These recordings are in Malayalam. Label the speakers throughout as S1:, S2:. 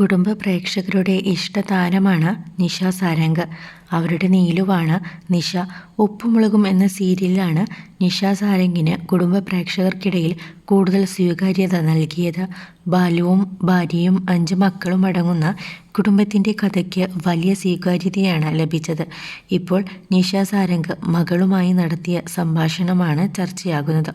S1: കുടുംബ പ്രേക്ഷകരുടെ ഇഷ്ടതാരമാണ് നിഷ സാരംഗ്. അവരുടെ നീലുവാണ് നിഷ. ഉപ്പുമുളകും എന്ന സീരിയലിലാണ് നിഷ സാരംഗിന് കുടുംബ പ്രേക്ഷകർക്കിടയിൽ കൂടുതൽ സ്വീകാര്യത നൽകിയത്. ബാലുവും ഭാര്യയും അഞ്ച് മക്കളും അടങ്ങുന്ന കുടുംബത്തിന്റെ കഥയ്ക്ക് വലിയ സ്വീകാര്യതയാണ് ലഭിച്ചത്. ഇപ്പോൾ നിഷ സാരംഗ് മകളുമായി നടത്തിയ സംഭാഷണമാണ് ചർച്ചയാകുന്നത്.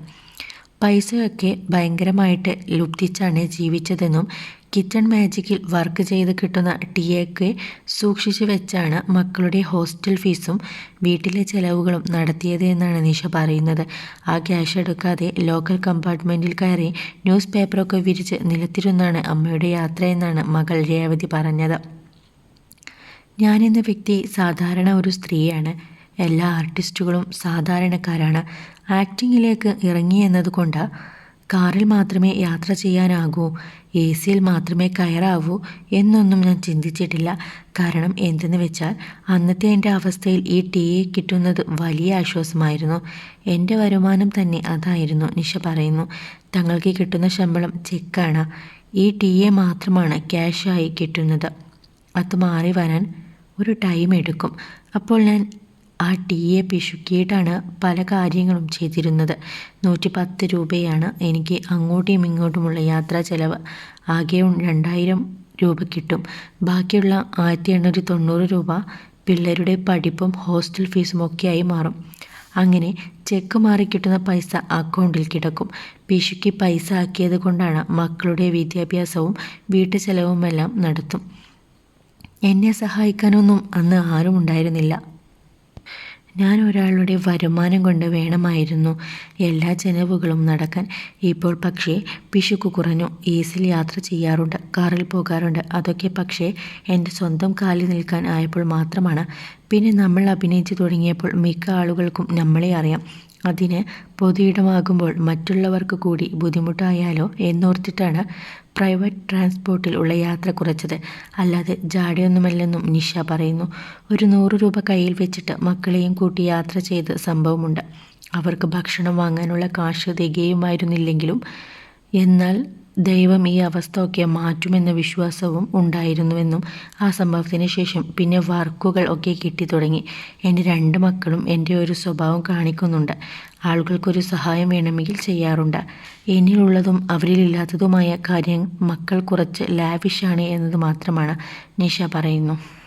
S1: പൈസയൊക്കെ ഭയങ്കരമായിട്ട് ലുപ്തിച്ചാണ് ജീവിച്ചതെന്നും കിച്ചൺ മാജിക്കിൽ വർക്ക് ചെയ്ത് കിട്ടുന്ന ടിയൊക്കെ സൂക്ഷിച്ചു വെച്ചാണ് മക്കളുടെ ഹോസ്റ്റൽ ഫീസും വീട്ടിലെ ചെലവുകളും നടത്തിയത് എന്നാണ് നിഷ പറയുന്നത്. ആ ക്യാഷ് എടുക്കാതെ ലോക്കൽ കമ്പാർട്ട്മെന്റിൽ കയറി ന്യൂസ് പേപ്പറൊക്കെ വിരിച്ച് നിലത്തിരുന്നാണ് അമ്മയുടെ യാത്ര എന്നാണ് മകൾ രേവതി പറഞ്ഞത്. ഞാനെന്ന വ്യക്തി സാധാരണ ഒരു സ്ത്രീയാണ്. എല്ലാ ആർട്ടിസ്റ്റുകളും സാധാരണക്കാരാണ്. ആക്ടിങ്ങിലേക്ക് ഇറങ്ങി എന്നതുകൊണ്ട് കാറിൽ മാത്രമേ യാത്ര ചെയ്യാനാകൂ എ സിയിൽ മാത്രമേ കയറാവൂ എന്നൊന്നും ഞാൻ ചിന്തിച്ചിട്ടില്ല. കാരണം എന്തെന്ന് വെച്ചാൽ അന്നത്തെ എന്റെ അവസ്ഥയിൽ ഈ ടീയെ കിട്ടുന്നത് വലിയ ആശ്വാസമായിരുന്നു. എന്റെ വരുമാനം തന്നെ അതായിരുന്നു നിഷ പറയുന്നു. തങ്ങൾക്ക് കിട്ടുന്ന ശമ്പളം ചെക്കാണ്. ഈ ടീയെ മാത്രമാണ് ക്യാഷായി കിട്ടുന്നത്. അത് മാറി വരാൻ ഒരു ടൈം എടുക്കും. അപ്പോൾ ഞാൻ ആ ടീയെ പിശുക്കിയിട്ടാണ് പല കാര്യങ്ങളും ചെയ്തിരുന്നത്. നൂറ്റി പത്ത് രൂപയാണ് എനിക്ക് അങ്ങോട്ടും ഇങ്ങോട്ടുമുള്ള യാത്രാ ചെലവ്. ആകെ രണ്ടായിരം രൂപ കിട്ടും. ബാക്കിയുള്ള ആയിരത്തി എണ്ണൂറ്റി തൊണ്ണൂറ് രൂപ പിള്ളേരുടെ പഠിപ്പും ഹോസ്റ്റൽ ഫീസും ഒക്കെയായി മാറും. അങ്ങനെ ചെക്ക് മാറി കിട്ടുന്ന പൈസ അക്കൗണ്ടിൽ കിടക്കും. പിശുക്ക് പൈസ ആക്കിയത് കൊണ്ടാണ് മക്കളുടെ വിദ്യാഭ്യാസവും വീട്ടു ചെലവുമെല്ലാം നടത്തും. എന്നെ സഹായിക്കാനൊന്നും അന്ന് ആരും ഉണ്ടായിരുന്നില്ല ഞാൻ ഒരാളുടെ വരുമാനം കൊണ്ട് വേണമായിരുന്നു എല്ലാ ചെലവുകളും നടക്കാൻ. ഇപ്പോൾ പക്ഷേ പിശുക്ക് കുറഞ്ഞു. ഈസിൽ യാത്ര ചെയ്യാറുണ്ട് കാറിൽ പോകാറുണ്ട്. അതൊക്കെ പക്ഷേ എന്റെ സ്വന്തം കാലിൽ നിൽക്കാൻ ആയപ്പോൾ മാത്രമാണ്. പിന്നെ നമ്മൾ അഭിനയിച്ചു തുടങ്ങിയപ്പോൾ മിക്ക ആളുകൾക്കും നമ്മളെ അറിയാം. അതിന് പൊതുയിടമാകുമ്പോൾ മറ്റുള്ളവർക്ക് കൂടി ബുദ്ധിമുട്ടായാലോ എന്നോർത്തിട്ടാണ് പ്രൈവറ്റ് ട്രാൻസ്പോർട്ടിൽ ഉള്ള യാത്ര കുറച്ചത്. അല്ലാതെ ജാടിയൊന്നുമല്ലെന്നും നിഷ പറയുന്നു. ഒരു നൂറ് രൂപ കയ്യിൽ വെച്ചിട്ട് മക്കളെയും കൂട്ടി യാത്ര ചെയ്ത് സംഭവമുണ്ട്. അവർക്ക് ഭക്ഷണം വാങ്ങാനുള്ള കാശ് തികയുമായിരുന്നില്ലെങ്കിലും എന്നാൽ ദൈവം ഈ അവസ്ഥ ഒക്കെ മാറ്റുമെന്ന വിശ്വാസവും ഉണ്ടായിരുന്നുവെന്നും ആ സംഭവത്തിന് ശേഷം പിന്നെ വർക്കുകൾ ഒക്കെ കിട്ടി തുടങ്ങി. എന്റെ രണ്ട് മക്കളും എന്റെ ഒരു സ്വഭാവം കാണിക്കുന്നുണ്ട്. ആളുകൾക്കൊരു സഹായം വേണമെങ്കിൽ ചെയ്യാറുണ്ട്. എന്നിലുള്ളതും അവരിലില്ലാത്തതുമായ കാര്യം മക്കൾ കുറച്ച് ലാവിഷാണ് എന്നത് മാത്രമാണ് നിഷ പറയുന്നു.